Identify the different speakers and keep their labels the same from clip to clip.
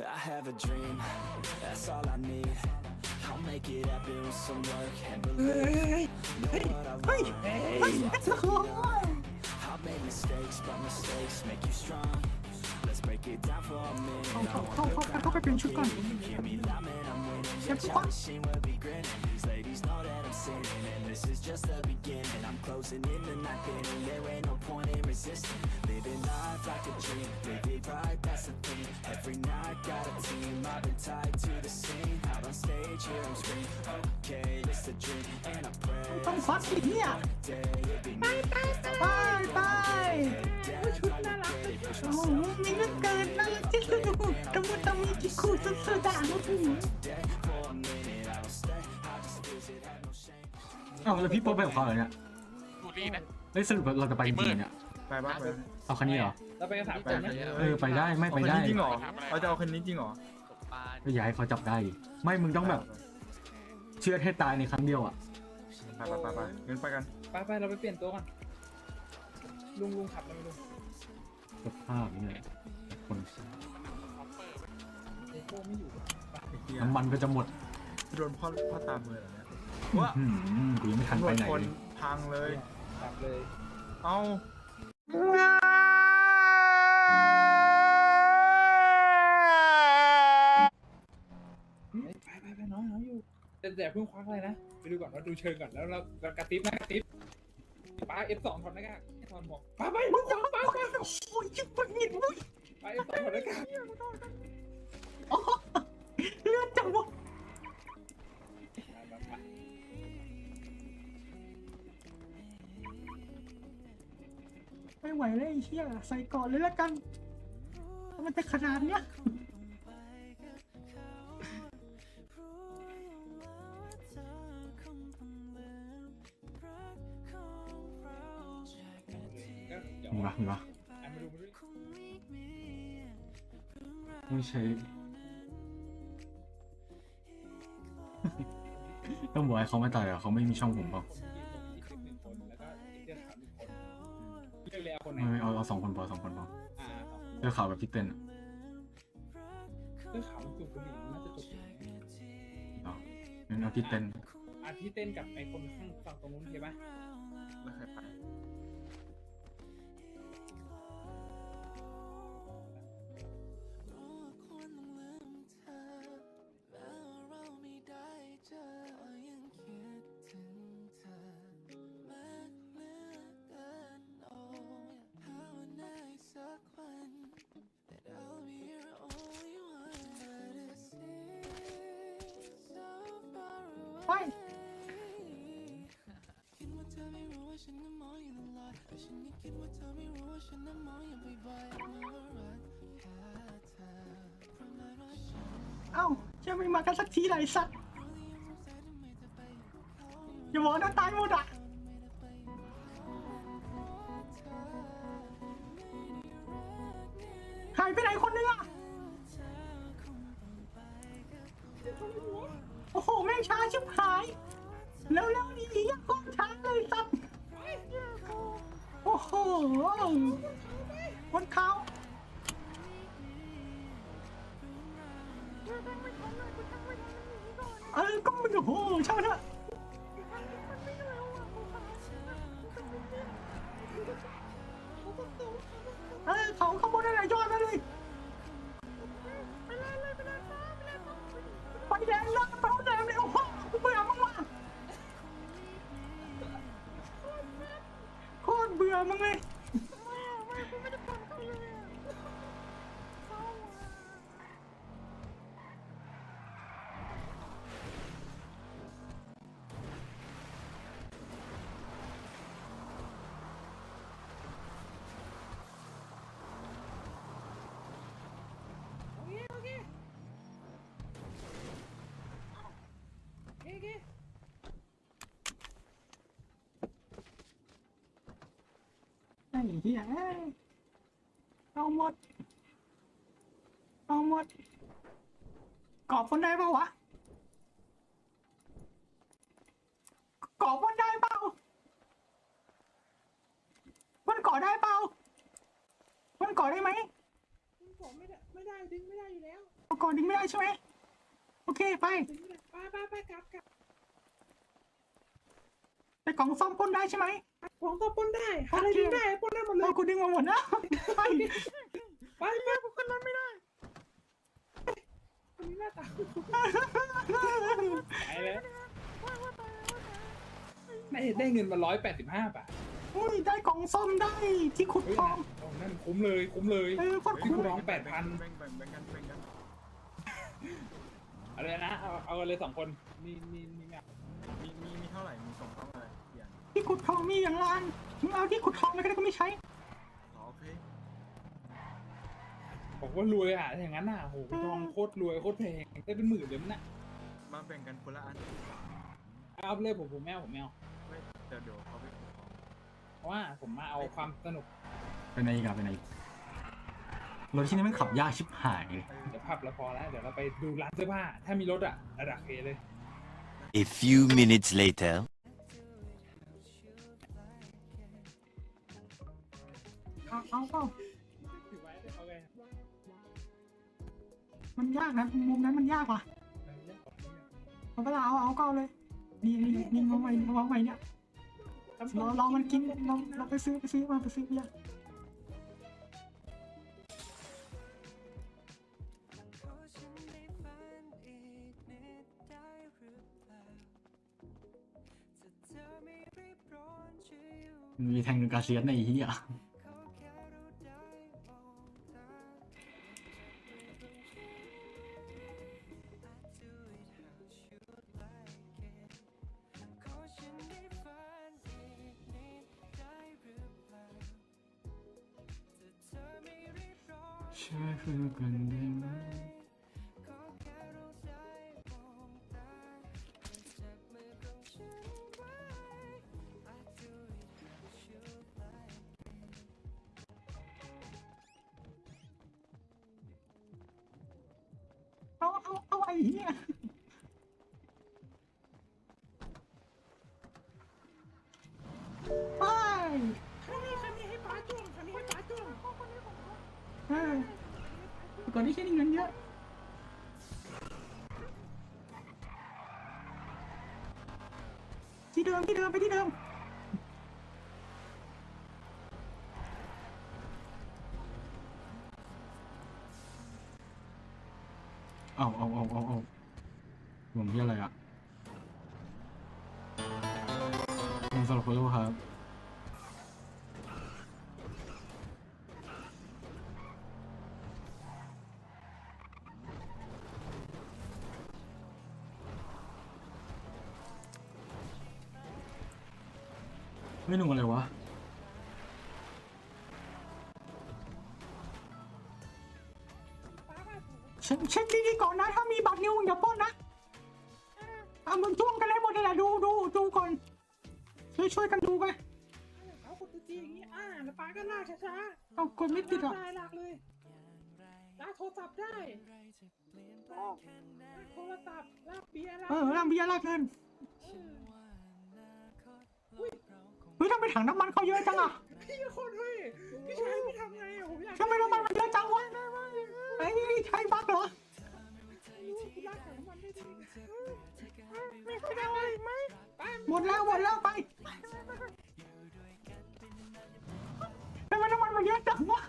Speaker 1: I have a dream, that's all I need. I'll make it happen with some work and believe. Know what I want. I've made mistakes, but mistakes make you strong. Let's break it down for a minute.
Speaker 2: เข้าเข้าเข้าเข้าเข้าไปเปลี่ยนชุดก่อน
Speaker 1: Hear me loud, man, I'm winning.
Speaker 2: เชฟ
Speaker 1: Yeah,
Speaker 2: ก่อน
Speaker 1: machine will be grinning. These ladies know that I'm sinning, and this is just the beginning. I'm closing in the night inning. There ain't no point in resisting. Living life like a dream, live Every night got a team, I've been tied to the scene. Out on stage, here I'm scream. Okay, it's a dream, and I pray.
Speaker 2: ต้องฟัดสิเนี่ย
Speaker 1: Day, it be
Speaker 2: ไปไปไปไปชุดน่ารักโอ้โหมีเรื่องเกินน่ารักที่สุดตะมุตะมีจิคูสุดๆอะลูกผู้หญิง
Speaker 1: for a minute, I don't stay. I just visit, have no shame.
Speaker 3: เอ้าแล้วพี่โป๊ปไปกับเขาเหรอเนี่ย
Speaker 4: บูลลี่นะ
Speaker 3: เฮ้ยสรุปเราจะไปจริงๆเนี่ย
Speaker 5: ไปบ้างไป
Speaker 3: เอาคันนี้เหรอ
Speaker 6: เราไปกันสาม
Speaker 5: ไป
Speaker 6: คนไหม
Speaker 3: เออไปได้ไม่ไปได้
Speaker 5: เอาคันนี้จริงเหรอเราจะเอาคันนี้จริงเหรอ
Speaker 3: ก็อย่าให้เขาจับได้ดิไม่มึงต้องแบบ เชื่อดให้ตายในครั้งเดียวอะ
Speaker 5: ไปไปไปไปงั้นไปกัน
Speaker 6: ไปไปเราไปเปลี่ยนตัวก่อนลุงลุงขับเลยลุง
Speaker 3: สภาพนี่แหละคน
Speaker 6: เอโก้ไม่อยู่
Speaker 5: ไอ้เหี้ย
Speaker 3: น้ำมันก็จะหมด
Speaker 5: โดนพ่อพ่อตามมือเหรอเนี่ย
Speaker 3: อื้อ
Speaker 5: ว่า
Speaker 3: หือกูยังไม่ทัน
Speaker 5: ตำร
Speaker 3: ไป
Speaker 5: วจ
Speaker 3: ไหน
Speaker 5: คน
Speaker 3: เลย
Speaker 5: พังเลย
Speaker 6: ขับเลย
Speaker 5: เอ้า
Speaker 6: เฮ้ย ไปไปไปน้องน้องอยู่แต่แต่เพิ่งควักอะไรนะไปดูก่อนเราดูเชิงก่อนแล้วเราเรากระติบนะกระติบป้าเอฟสองถอดหน้ากากถอดหมวกป้าไปมึงป้าป้าป้า
Speaker 2: โอ้ยจิบปังหินมุ้ย
Speaker 6: ป้า F2 ถอดหน้ากาก ไม่
Speaker 2: ไหวเลยไอ้เชี่ยใส่ก่อนเลยละกัน มันจะขนาดเนี้ย
Speaker 6: เดี๋ยว
Speaker 3: มีปะมีปะ
Speaker 6: อะมามาดู
Speaker 3: ไม่ใช่ต้องบอกให้เขาไม่ตายอะเขาไม่มีช่องผมเปล่า
Speaker 6: เอาเอา
Speaker 3: สองคนพอสองคนพอ
Speaker 6: อ่าสองคน
Speaker 3: เสื้อขาวกับพี่เต้นอะ
Speaker 6: เสื้อขาวจุกคนนี้น่าจะจบอยู่นะ
Speaker 3: เอางั้นเอาพี่เต้น
Speaker 6: อะที่เต้นกับไอ้คนข้างฝั่งตรงนู้นโอเคปะ
Speaker 5: แล้วใครไป
Speaker 2: ไป เอ้าจะไม่มากันสักทีไหนสัตว์อย่าบอกนะตายหมดอะหายไปไหนคนนึงอะโอ้โหแม่งช้าชิบหายแล้วแบน ไอ้เหี้ยเอ้ยเอาหมด เอาหมด กรอบคนได้เปล่าวะ กรอบคนได้เปล่ามันก่อได้เปล่ามันก่อได้ไหม
Speaker 6: ผมไม่ได้ไม่ได้ดึงไม่ได้อยู่แล้ว
Speaker 2: เอาก่อนดึงไม่ได้ใช่ไหมโอเคไป
Speaker 6: ดึงไม่ได้ไปไปไปกลับกลับ
Speaker 2: แต่กล่องซ่อมปล้นได้ใช่ไหม
Speaker 6: ของก็ปล้นได้หาอะไรดึงได้ปล้นได้หมดเล
Speaker 2: เรา
Speaker 6: ย
Speaker 2: กูดึงมาหมดนะไป
Speaker 6: ไปไปผมขึ้นรถไม่ได้คนนี้หน้าตาไปแล้วได้ได้เงินมาร้อยแปดสิบห้าบาท
Speaker 2: อุ้ยได้กล่องซ่อมได้ที่ขุด
Speaker 6: เฮ้ย
Speaker 2: ทอง
Speaker 6: โอ้นั่นคุ้มเลยคุ้มเลย
Speaker 2: เออโคตร
Speaker 6: ที่
Speaker 2: คุ้ม
Speaker 6: กูร้องแปดพัน
Speaker 5: แบ่งแบ่งแบ่งกันแบ่งกัน
Speaker 6: อะไรนะเอาเอากันเลยสองคนมีมีมีแบบ
Speaker 5: มีมีมีเท่าไหร่มีส่งเท่าไหร่อย่าง
Speaker 2: ที่ขุดทองมีอย่างลานมึงเอาที่ขุดทองไปก็ได้ก็ไม่ใช้
Speaker 5: อ๋อโอเค
Speaker 6: บอกว่ารวยอะถ้าอย่างนั้นน่ะโหทองโคตรรวยโคตรแพงได้เป็นหมื่นเลยมั้งน่ะ
Speaker 5: มาแบ่งกันคนละอัน
Speaker 6: เอาไปเลยผมผมแมวผมแมว
Speaker 5: เว้ยเดี๋ยวเดี๋ยวเขาไปขนของ
Speaker 6: เพราะว่าผมมาเอาความสนุก
Speaker 3: ไปไหนอีกอะไปไหนอีกรถที่นี่ไม่งขับยากชิบหายเลย
Speaker 5: เออ
Speaker 6: เดี๋ยวพับแล้วพอแล้วเดี๋ยวเราไปดูร้านเสื้อผ้าถ้ามีรถอะระดับเคเลย
Speaker 4: A few minutes later.
Speaker 2: เอาเอาเปล่า
Speaker 6: ถือไว้เอาไง
Speaker 2: มันยากนะมุมนั้นมันยากว่ะเอาเวลาเอาเอาก็เอาเลยนี่นี่นี่วางไว้วางไว้เนี่ยรอรอมันกินเราเราไปซื้อไปซื้อมาไปซื้อเบียร์
Speaker 3: มีแทงกาเซียนในที่อะ ช่วยคุยกันได้ไหม
Speaker 2: เอาเอาเอาไอ้เหี้ย ก่อนที่แค่นี้เงินเยอะที่เดิมที่เดิมไปที่เดิม
Speaker 3: เอาเอาเอาเอาเอาผมที่อะไรอะผมสำหรับคนรู้ครับ ไม่หนุ่มอะไรวะ
Speaker 2: เช็คเช็คดีๆก่อนนะ ถ้ามีบัตรนิวอย่าปล้นนะเอามึงจ้วงกันเลยหมดเลยแหละดูดูดูก่อน ช่วยช่วยกันดูไป
Speaker 6: เอากดตัวจีอย่างนี้อ่าแล้วป้าก็ลากช้าๆ
Speaker 2: เอากดไม่ติดอะ
Speaker 6: ลากได้ลากเลยลากโทรศัพท์ได้ลากโทรศัพท์ลากเบียร์ลาก
Speaker 2: เออร่างเบียร์ลากเงิน ไมถังน้ำมันเขาเยอะจังอะ
Speaker 6: พี่เป็นคนเฮ้ยพี่ชายพี่ทำไงอะผมอยาก
Speaker 2: ทำไมน้ำมันมันเยอะจังวะไอ้ยใช่บักเหรอ
Speaker 6: รู้ลากของมันได้ดีไม่ค่อยได้ไหมป้า
Speaker 2: หมดแล้วหมดแล้วไปทำไมน้ำมันมันเยอะจังวะ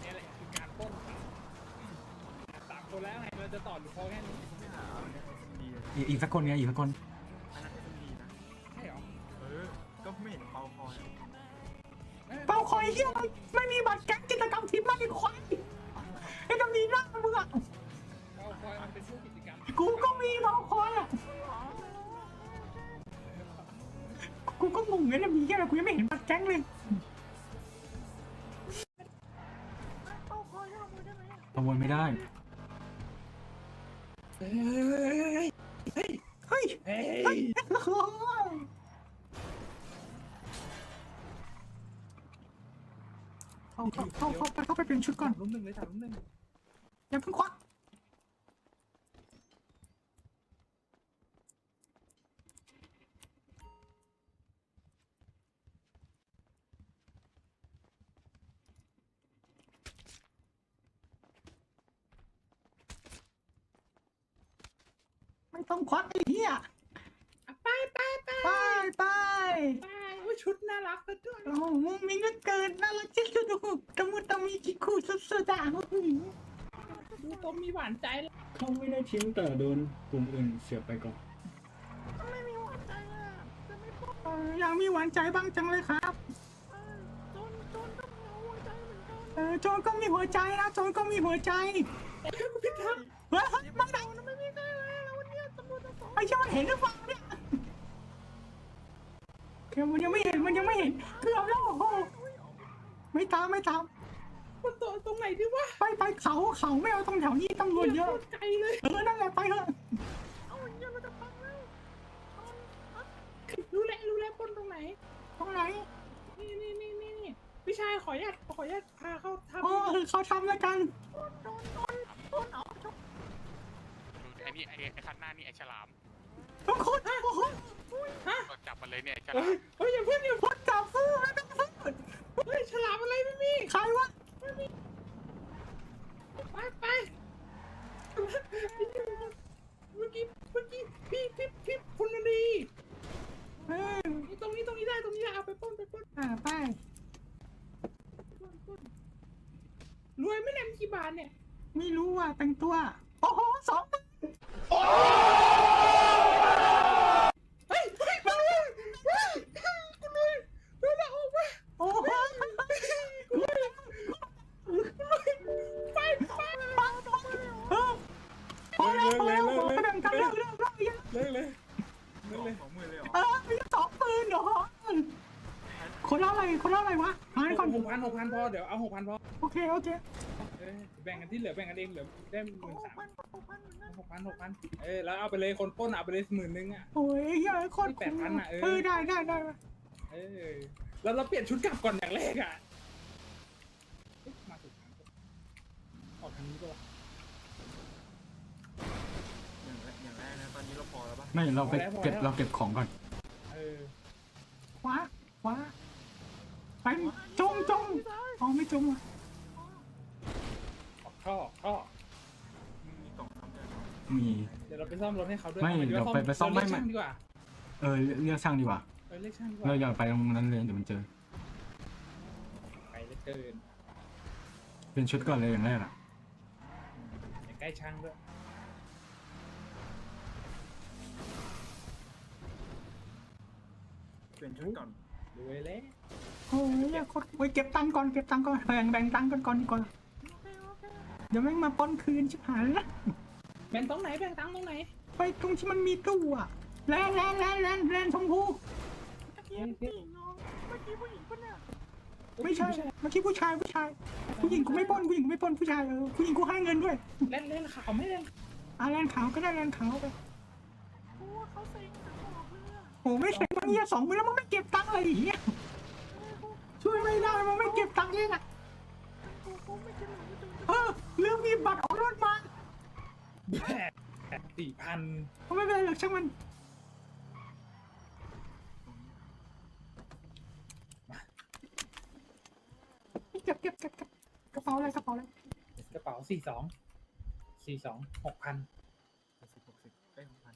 Speaker 6: เนี่ยแหละคือการปล้นสามคนแล้วไงเราจะต่อหรือพอแค่นี้
Speaker 5: ไม่หาเอาเนี่ย SMD เลย
Speaker 3: อีกอีกสักคนเนี่ยอีกสักคน
Speaker 5: อันนั้น กู
Speaker 2: ก็งง
Speaker 6: เล
Speaker 2: ยนะมีแค่ไหนกูยังไม่เห็นบัตรแก๊งเลย
Speaker 3: ขโมยไม่ได้
Speaker 6: เฮ้ย
Speaker 2: เฮ้ย
Speaker 6: เฮ้ย
Speaker 2: เฮ้ยเข้าเข้าเข้าเข้าไปเข้าไปเปลี่ยนชุดก่อน
Speaker 6: ลุ้มหนึ่งเลยสามลุ้มหนึ่ง
Speaker 2: อย่าเพิ่งควัก ต้องควักไอ้เหี้ย
Speaker 6: ไปไปไป
Speaker 2: ไปไป
Speaker 6: ไปว่าชุดน่ารักซะด้วย
Speaker 2: โอ้โหมุ้งมิ้งเหลือเกินน่ารักที่สุดโอ้โหตะมุตะมีจิคู่สุดๆอะโอ้โห
Speaker 6: ดูตัวมีหวานใจแล้ว
Speaker 3: เขาไม่ได้ทิ้งแต่โดนกลุ่มอื่นเสียบไปก่อน
Speaker 2: เอออยากมีหวานใจบ้างจังเลยครับ เออโจนก็มีหัวใจนะโจนก็มีหัวใจ
Speaker 6: กูผิดทาง
Speaker 2: เฮ้ยมันดัง อ้เชี่ยมันเห็นหรือเปล่าเนี่ยเดี๋ยวมันยังไม่เห็นมันยังไม่เห็นเกือบแล้วโอ้โหไม่ตามไม่ตาม
Speaker 6: มันตัวตรงไหนดีวะ
Speaker 2: ไปไปเขาเขาไม่เอาตรงแถวนี้ตำรวจเยอะ
Speaker 6: โคตรไกลเลย
Speaker 2: เออนั่นแหละไปเถอะ
Speaker 6: รู้แล้วรู้แล้วปล้นตรงไหน
Speaker 2: ตรงไหน
Speaker 6: นี่นี่นี่นี่นี่พี่ชายขออนุญาตขออนุญาตพาเข้าทำ
Speaker 2: โอ้เออเขาทำแล้วกัน
Speaker 7: ไอ้นี่ไอ้ไอ้คันหน้านี่ไอ้ฉลาม
Speaker 2: ทุกคนโอ้โห
Speaker 7: ก็จับมันเลยเนี่ยไอ้ฉ
Speaker 6: เฮ้
Speaker 7: ลาม
Speaker 6: ยเฮ้ยอย่าเพิ่งอย่า
Speaker 2: พดจับสู้ไม่ต้องสู้
Speaker 6: เฮ้ยฉลามอะไรไม่มี
Speaker 2: ใครวะ
Speaker 6: ไปไปเมื่อกี้เมื่อกี้พี่พี่พี่ แล้ว
Speaker 2: พอแบ่งกันเลิกเลิกเลิกเลิก
Speaker 6: เลยเลย
Speaker 5: สองหมื่นเลยเหรอ
Speaker 2: เออมีสองปืนเหรอคนละอะไรคนละอะไรวะหาก่อน
Speaker 6: หกพันหกพันพอเดี๋ยวเอาหกพันพอ
Speaker 2: โอเคโอเค
Speaker 6: เออแบ่งกันที่เหลือแบ่งกันเองเหลือได้หมื่นสามหกพันหกพันเออแล้วเอาไปเลยคนป้นเอาไปเลยหมื่นนึงอะ
Speaker 2: โอ้ยเฮ้ยคตร
Speaker 6: แปดพันอะเออ
Speaker 2: ได้ได้ได้
Speaker 6: เออแล้วเราเปลี่ยนชุดกลับก่อนอย่างแรกอะเอ๊ะมาถูกทางออกทางนี้ก็
Speaker 3: ไม่เราไปเก็บเราเก็บของก่อน
Speaker 6: เออ
Speaker 2: ขวาขวาไปจงจงอ๋อไม่จงอะ
Speaker 6: ออกท่อออกท่อ
Speaker 5: มีกล่องซ่อมด้วย
Speaker 3: มี
Speaker 6: เดี๋ยวเราไปซ่อมรถให้เขาด้วย
Speaker 3: ไม่
Speaker 6: อา
Speaker 3: เดี๋ยวไปไปซ่อม
Speaker 6: เราเรียก
Speaker 3: ไม่
Speaker 6: ช่างดีกว่า
Speaker 3: เออเรียกช่างดีกว่า
Speaker 6: เออเรียกช่างดีก
Speaker 3: เรา
Speaker 6: ว่า
Speaker 3: อย่าไปตรงนั้นเลยเดี๋ยวมันเจอ
Speaker 6: ไปเหลือเกิน
Speaker 3: เป็นชุดก่อนเลยอย่างแรกอะ
Speaker 6: อย่าใกล้ช่างด้วย
Speaker 5: เปลี่ยนชุดก่อน
Speaker 6: รวยแล้ว
Speaker 2: โอ้ยเนี่ยโคตรโอ้ยเก็บตังค์ก่อนเก็บตังค์ก่อนแบ่งแบ่งตังค์กันก่อนดีกว่าเดี๋ยวแม่งมาปล้นคืนชิบหายแล้ว
Speaker 6: แบ่งตรงไหนแบ่งตังค์ตรงไหน
Speaker 2: ไปตรงที่มันมีตู้อะแลนแลนแลนแลนแลนชมพูไม่ใช่เมื่อกี้ผู้ชายผู้ชาย ผู้หญิงกูไม่ปล้นผู้หญิงกูไม่ปล้นผู้ชายเออผู้หญิงกูให้เงินด้วย
Speaker 6: เล่นเล่นขาวไม่เล่น
Speaker 2: อะแลนขาวก็ได้แลนขาวไปโอ้ไม่เส ร็จมันเหี้ยสองมือแล้วมันไม่เก็บตังค์เลยดิเหี้ยช่วยไม่ได้มันไม่เก็บตังค์เลยนะเออลืมมีบัตรออกรถมา
Speaker 6: แบบสี่พัน
Speaker 2: ไม่เป็นไรหรอกช่างมันเก็บเก็บเก็บเก็บกระเป๋าอะไรกระเป๋าอะไร
Speaker 6: กระเป๋าสี่สองสี่สองหกพัน
Speaker 5: หกสิบหกสิบได้หกพัน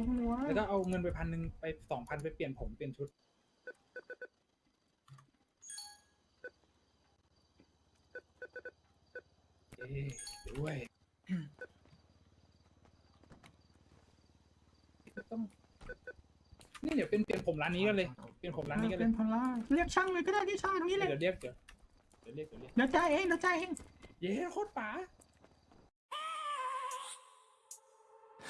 Speaker 2: โอ้โห
Speaker 6: แล้วก็เอาเงินไปพันหนึ่งไปสองพันไปเปลี่ยนผมเปลี่ยนชุด เอ๊ะด้วยต้องนี่เดี๋ยวเป็นเปลี่ยนผมร้านนี้กันเลย เปลี่ยนผมร้านนี้กันเล
Speaker 2: เป็
Speaker 6: ย
Speaker 2: นพลาเรียกช่างเลยก็ได้ที่ช่างตรงนี้เลย
Speaker 6: เดี๋ยวเรียกเดี๋ยวเดี๋ยวเรียกเดี๋ยวเรียก
Speaker 2: เดี๋ยวจ่ายเองเดี๋ยวจ่ายเอง
Speaker 6: เย้โคตรป๋า